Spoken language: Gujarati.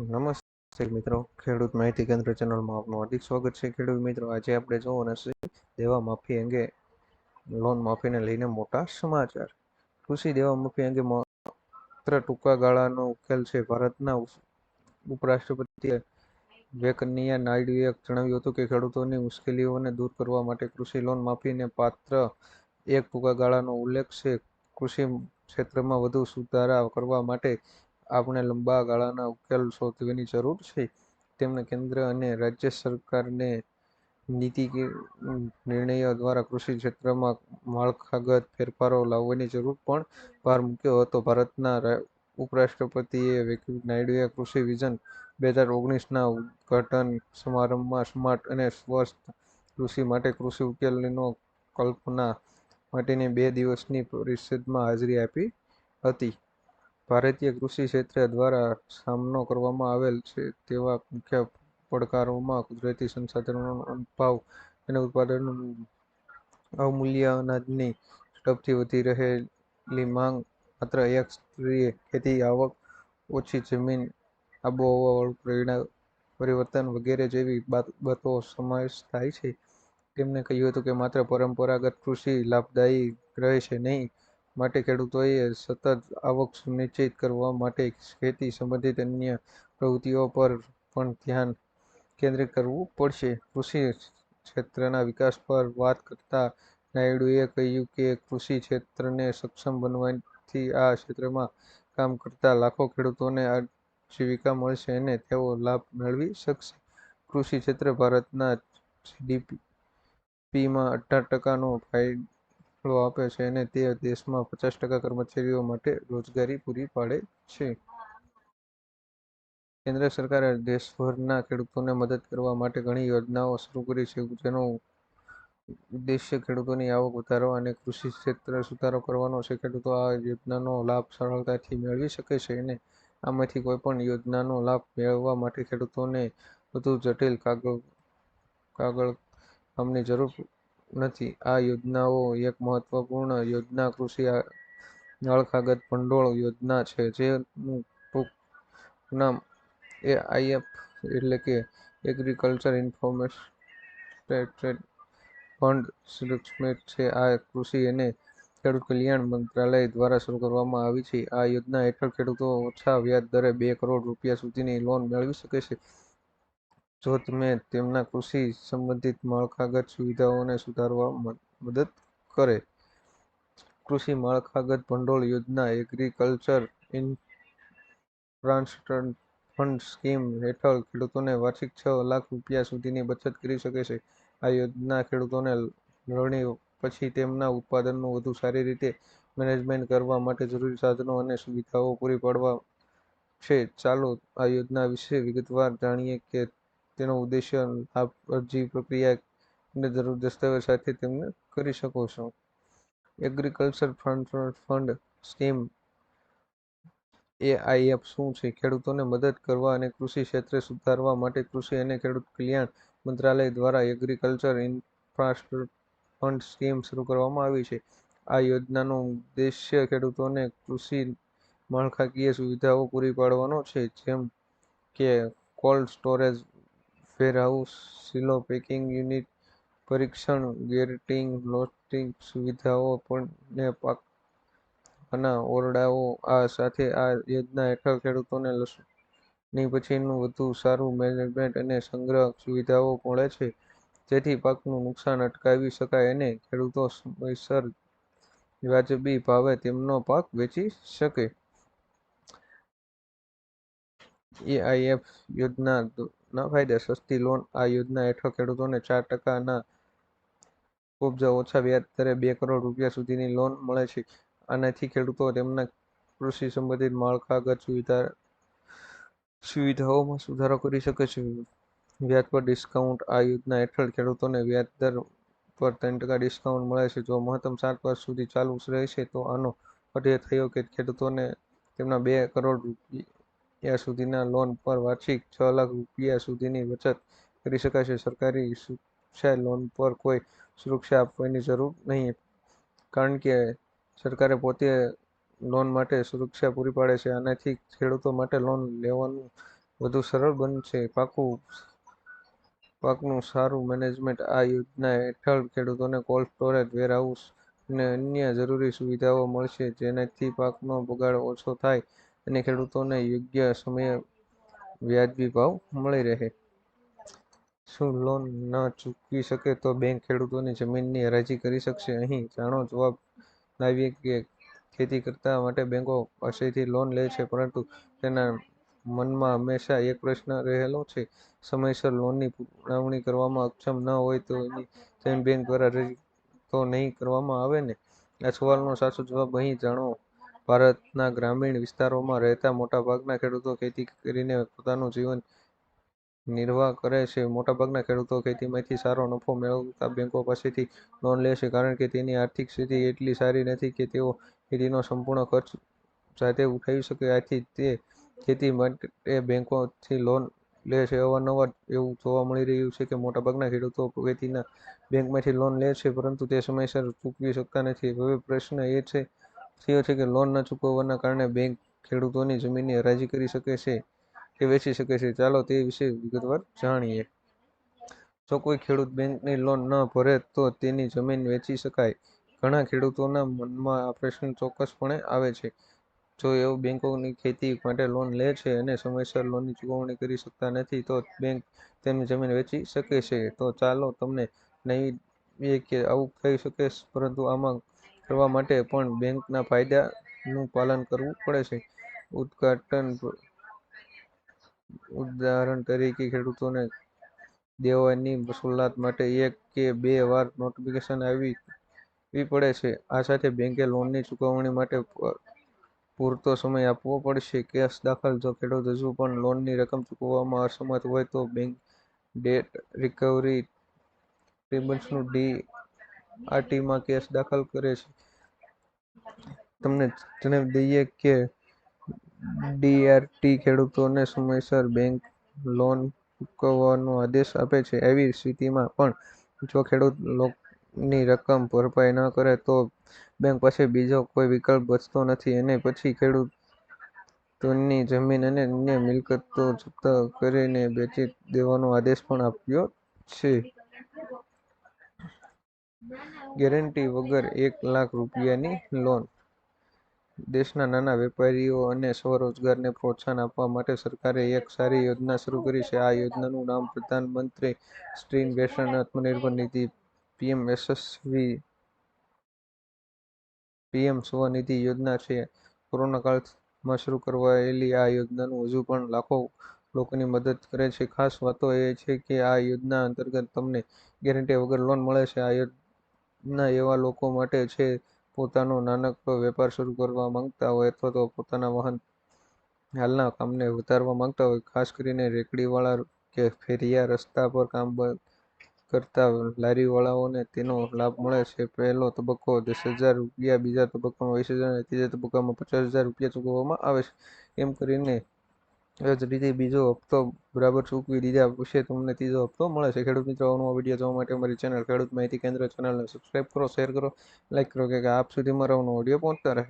નમસ્તે મિત્રો, ખેડૂત માહિતી કેન્દ્ર ચેનલમાં આપનું હાર્દિક સ્વાગત છે. ખેડૂત મિત્રો, આજે આપણે જોવાના છે દેવા માફી અંગે, લોન માફીને લઈને મોટા સમાચાર. કૃષિ દેવા માફી અંગે માત્ર ટૂંકા ગાળાનો ઉકેલ છે. ભારતના ઉપરાષ્ટ્રપતિ વેંકૈયા નાયડુએ જણાવ્યું હતું કે ખેડૂતોની મુશ્કેલીઓને દૂર કરવા માટે કૃષિ લોન માફીને પાત્ર એક ટૂંકા ગાળાનો ઉલ્લેખ છે. કૃષિ ક્ષેત્રમાં વધુ સુધારા કરવા માટે આપણે લાંબા ગાળાના ઉકેલ શોધવાની જરૂર છે. તેમણે કેન્દ્ર અને રાજ્ય સરકારને નીતિ નિર્ણયો દ્વારા કૃષિ ક્ષેત્રમાં માળખાગત ફેરફારો લાવવાની જરૂર પણ ભાર મૂક્યો હતો. ભારતના ઉપરાષ્ટ્રપતિએ વેંકૈયા નાયડુએ કૃષિ વિઝન બે હજાર ઓગણીસના ઉદ્ઘાટન સમારંભમાં સ્માર્ટ અને સ્વસ્થ કૃષિ માટે કૃષિ ઉકેલની કલ્પના માટેની બે દિવસની પરિષદમાં હાજરી આપી હતી. ભારતીય કૃષિ ક્ષેત્ર દ્વારા સામનો કરવામાં આવેલ છે તેવા મુખ્ય પડકારોમાં કુદરતી સંસાધનોનો અભાવ અને ઉત્પાદન અવમૂલ્ય અનાજની ઝડપથી વધી રહેલી માંગ માત્ર એક સ્ત્રીએ ખેતી આવક ઓછી જમીન આબોહવા પરિવર્તન વગેરે જેવી બાબતો સમાવેશ થાય છે. તેમણે કહ્યું હતું કે માત્ર પરંપરાગત કૃષિ લાભદાયી રહેશે નહીં માટે ખેડૂતોએ સતત આવક સુનિશ્ચિત કરવા માટે ખેતી સંબંધિત અન્ય પ્રવૃત્તિઓ પર પણ ધ્યાન કેન્દ્રિત કરવું પડશે. કૃષિ ક્ષેત્રના વિકાસ પર વાત કરતા નાયડુએ કહ્યું કે કૃષિ ક્ષેત્રને સક્ષમ બનવાથી આ ક્ષેત્રમાં કામ કરતા લાખો ખેડૂતોને આજીવિકા મળશે અને તેઓ લાભ મેળવી શકશે. કૃષિ ક્ષેત્ર ભારતના જીડીપીમાં અઢાર ટકાનો ફાળો આપે છે અને તે દેશમાં પચાસ ટકા કર્મચારીઓ માટે રોજગારી પૂરી પાડે છે. કેન્દ્ર સરકારે દેશભરના ખેડૂતોને મદદ કરવા માટે ઘણી યોજનાઓ શરૂ કરી છે, જેનો ઉદ્દેશ્ય ખેડૂતોની આવક વધારવા અને કૃષિ ક્ષેત્રે સુધારો કરવાનો છે. ખેડૂતો આ યોજનાનો લાભ સરળતાથી મેળવી શકે છે અને આમાંથી કોઈપણ યોજનાનો લાભ મેળવવા માટે ખેડૂતોને વધુ જટિલ કાગળ કાગળ કામની જરૂર નથી. આ યોજનાઓ એક મહત્વપૂર્ણ યોજના કૃષિ માળખાગત ભંડોળ યોજના છે, જેનું ટૂંક નામ એઆઈએફ એટલે કે એગ્રીકલ્ચર ઇન્ફોર્મેશન ફંડ સંક્ષિપ્તમાં છે. આ કૃષિ અને ખેડૂત કલ્યાણ મંત્રાલય દ્વારા શરૂ કરવામાં આવી છે. આ યોજના હેઠળ ખેડૂતો ઓછા વ્યાજ દરે બે કરોડ રૂપિયા સુધીની લોન મેળવી શકે છે. જો તમે તેમના કૃષિ સંબંધિત માળખાગત સુવિધાઓને સુધારવામાં મદદ કરે. કૃષિ માળખાગત ભંડોળ યોજના એગ્રીકલ્ચર ઇન્ફ્રાસ્ટ્રક્ચર ફંડ સ્કીમ હેઠળ ખેડૂતોને વાર્ષિક છ લાખ રૂપિયા સુધીની બચત કરી શકે છે. આ યોજના ખેડૂતોને લણણી પછી તેમના ઉત્પાદનનું વધુ સારી રીતે મેનેજમેન્ટ કરવા માટે જરૂરી સાધનો અને સુવિધાઓ પૂરી પાડવા છે. ચાલો આ યોજના વિશે વિગતવાર જાણીએ કે તેનો ઉદ્દેશ્ય લાભ અરજી પ્રક્રિયા અને જરૂર દસ્તાવેજ સાથે તમે કરી શકો છો. એગ્રીકલ્ચર ફંડ સ્કીમ એ એઆઈએફ શું છે? ખેડૂતોને મદદ કરવા અને કૃષિ ક્ષેત્રે સુધારવા માટે કૃષિ અને ખેડૂત કલ્યાણ મંત્રાલય દ્વારા એગ્રીકલ્ચર ઇન્ફ્રાસ્ટ્રક્ચર ફંડ સ્કીમ શરૂ કરવામાં આવી છે. આ યોજનાનો ઉદ્દેશ્ય ખેડૂતોને કૃષિ માળખાકીય સુવિધાઓ પૂરી પાડવાનો છે, જેમ કે cold storage warehouse silo packing unit, પરીક્ષણ, ગેરટિંગ, લોસ્ટિંગ સુવિધાઓ અને પાકના ઓરડાઓ આ સાથે આ યોજના હેઠળ ખેડૂતોને લણણી પછીનું વધુ સારું મેનેજમેન્ટ અને સંગ્રહ સુવિધાઓ મળે છે. જેથી પાકનું નુકસાન અટકાવી શકાય અને ખેડૂતો સમયસર વાજબી ભાવે તેમનો પાક વેચી શકે. એઆઈએફ યોજનાના ફાયદા સસ્તી લોન આ યોજના હેઠળ ખેડૂતોને ચાર ટકાના ઉપજા ઓછા વ્યાજ દરે બે કરોડ રૂપિયા સુધીની લોન મળે છે. આનાથી ખેડૂતો તેમના કૃષિ સંબંધિત માળખાગત સુવિધાઓમાં સુધારો કરી શકે છે. વ્યાજ પર ડિસ્કાઉન્ટ આ યોજના હેઠળ ખેડૂતોને વ્યાજ દર પર ત્રણ ટકા ડિસ્કાઉન્ટ મળે છે. જો મહત્તમ સાત વર્ષ સુધી ચાલુ રહેશે તો આનો એ થયો કે ખેડૂતોને તેમના બે કરોડ રૂપિયા સુધીના લોન પર વાર્ષિક છ લાખ રૂપિયા સુધીની બચત કરી શકાશે. સરકારી સુરક્ષા લોન પર કોઈ સુરક્ષા આપવાની જરૂર નહીં, કારણ કે સરકારે પોતે લોન માટે સુરક્ષા પૂરી પાડે છે. આનાથી ખેડૂતો માટે લોન લેવાનું વધુ સરળ બનશે પાકું, પાકનું સારું મેનેજમેન્ટ આ યોજના હેઠળ ખેડૂતોને કોલ્ડ સ્ટોરેજ વેરહાઉસ અને અન્ય જરૂરી સુવિધાઓ મળશે, જેનાથી પાકનો બગાડ ઓછો થાય. અને ખેડૂતોને યોગ્ય સમયે વ્યાજબી ભાવ મળી રહે. શું લોન ન ચૂકવી શકે તો બેંક ખેડૂતોની જમીનની હરાજી કરી શકશે? અહીં જાણો જવાબ લાવીએ કે ખેતી કરતા માટે બેંકો પાસેથી લોન લે છે, પરંતુ તેના મનમાં હંમેશા એક પ્રશ્ન રહેલો છે. સમયસર લોનની ચૂકવણી કરવામાં અક્ષમ ન હોય તો એની બેંક દ્વારા તો નહીં કરવામાં આવે ને? આ સવાલનો સાચો જવાબ અહીં જાણો. ભારતના ગ્રામીણ વિસ્તારોમાં રહેતા મોટાભાગના ખેડૂતો ખેતી કરીને પોતાનું જીવન નિર્વાહ કરે છે. મોટાભાગના ખેડૂતો ખેતીમાંથી સારો નફો મેળવતા બેંકો પાસેથી લોન લે છે કારણ કે તેની આર્થિક સ્થિતિ એટલી સારી નથી કે તેઓ ખેતીનો સંપૂર્ણ ખર્ચ જાતે ઉઠાવી શકે. આથી તે ખેતી માટે બેંકોથી લોન લે છે. અવારનવાર એવું જોવા મળી રહ્યું છે કે મોટાભાગના ખેડૂતો ખેતીના બેંકમાંથી લોન લે છે પરંતુ તે સમયસર ચૂકવી શકતા નથી. હવે પ્રશ્ન એ છે થયો છે કે લોન ન ચૂકવવાના કારણે બેંક ખેડૂતોની જમીનની હરાજી કરી શકે છે કે વેચી શકે છે? ચાલો તે વિશે વિગતવાર જાણીએ. જો કોઈ ખેડૂત બેંકની લોન ન ભરે તો તેની જમીન વેચી શકાય. ઘણા ખેડૂતોના મનમાં આ પ્રશ્ન ચોક્કસપણે આવે છે. જો એઓ બેંકોની ખેતી માટે લોન લે છે અને સમયસર લોનની ચૂકવણી કરી શકતા નથી, તો બેંક તેમની જમીન વેચી શકે છે. તો ચાલો તમને જણાવીએ કે આવું થઈ શકે, પરંતુ આમાં કરવા માટે પણ બેંકના કાયદાનું પાલન કરવું પડે છે. ઉદઘાટન ઉદાહરણ તરીકે ખેડૂતોને દેવાની વસૂલાત માટે એક કે બે વાર નોટિફિકેશન આવી પડે છે. આ સાથે બેંકે લોનની ચૂકવણી માટે પૂરતો સમય આપવો પડશે. કેસ દાખલ જો ખેડૂત હજુ પણ લોનની રકમ ચૂકવવામાં અસમર્થ હોય તો બેંક ડેટ રિકવરી ટ્રિબ્યુનલ્સનું ડી આરટીમાં કેસ દાખલ કરે છે. તમને જણાવી દઈએ કે ડીઆરટી ખેડૂતોને સમયસર બેંક લોન ચૂકવવાનો આદેશ આપે છે. એવી સ્થિતિમાં પણ જો ખેડૂત લોનની રકમ ભરપાઈ ન કરે તો બેંક પાસે બીજો કોઈ વિકલ્પ બચતો નથી. અને પછી ખેડૂતોની જમીન અને અન્ય મિલકતો જપ્ત કરીને વેચી દેવાનો આદેશ પણ આપ્યો છે. ગેરંટી વગર એક લાખ રૂપિયાની લોન દેશના નાના વેપારીઓ અને સ્વરોજગારને પ્રોત્સાહન આપવા માટે સરકારે એક સારી યોજના શરૂ કરી છે. આ યોજનાનું નામ પ્રધાનમંત્રી સ્ટ્રી ઇન્વેસ્ટર આત્મનિર્ભર નિધિ પીએમ યશસ્વી પીએમ સ્વનિધિ યોજના છે. કોરોના કાળમાં શરૂ કરવાયેલી આ યોજનાનું હજુ પણ લાખો લોકોની મદદ કરે છે. ખાસ વાતો એ છે કે આ યોજના અંતર્ગત તમને ગેરંટી વગર લોન મળે છે. આ યોજના એવા લોકો માટે છે, પોતાનો નાનકડો વેપાર શરૂ કરવા માંગતા હોય અથવા તો પોતાના વાહન હાલના કામને વધારવા માંગતા હોય, ખાસ કરીને રેકડીવાળા કે ફેરિયા રસ્તા પર કામ કરતા લારીવાળાઓને તેનો લાભ મળે છે. પહેલો તબક્કો દસ હજાર રૂપિયા, બીજા તબક્કામાં વીસ હજાર અને ત્રીજા તબક્કામાં પચાસ હજાર રૂપિયા ચૂકવવામાં આવે છે. એમ કરીને એ જ રીતે બીજો હપ્તો બરાબર ચૂકવી દીધા પછી તમને ત્રીજો હપ્તો મળે છે. ખેડૂત મિત્રો અવનવો વીડિયો જોવા માટે અમારી ચેનલ ખેડૂત માહિતી કેન્દ્ર ચેનલને સબસ્ક્રાઈબ કરો શેર કરો લાઇક કરો, કે આપ સુધી મારા અવનો ઓડિયો પહોંચતા રહે.